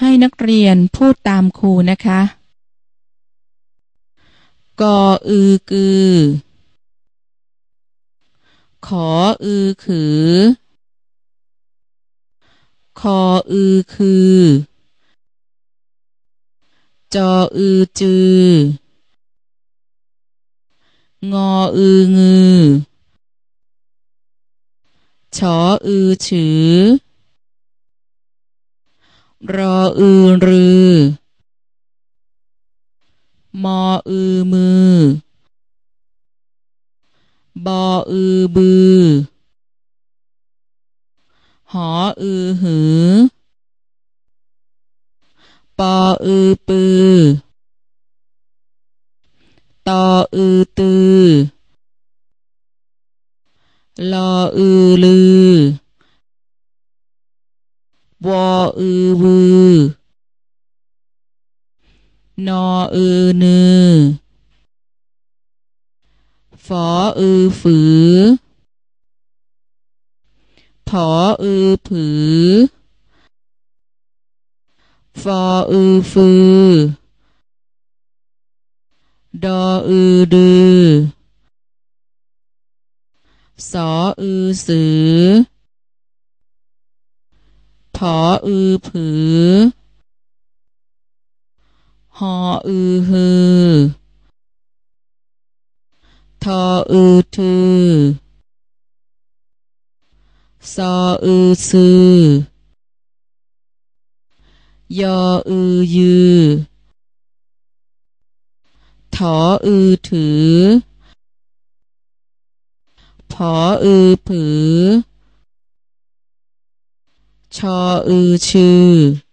ให้นักเรียนพูดตามครูนะคะ กออือกือ ขออือขือ คออือคือ จออือจือ งออืองือ ชออือฉือ รออือรือ มออือมือ บออือบือ หออือหือ ปออือปือ ตออือตือ ลออือลือ วออือวือนออือนือฝออือฝือผออือผือฟออือฟือ ดออือดือ สออือสือ ผออือผือ หออือฮือ ทออือทือ ซออือซือยออือยือ ถออือถือ ผออือผือ ชออือชื่อ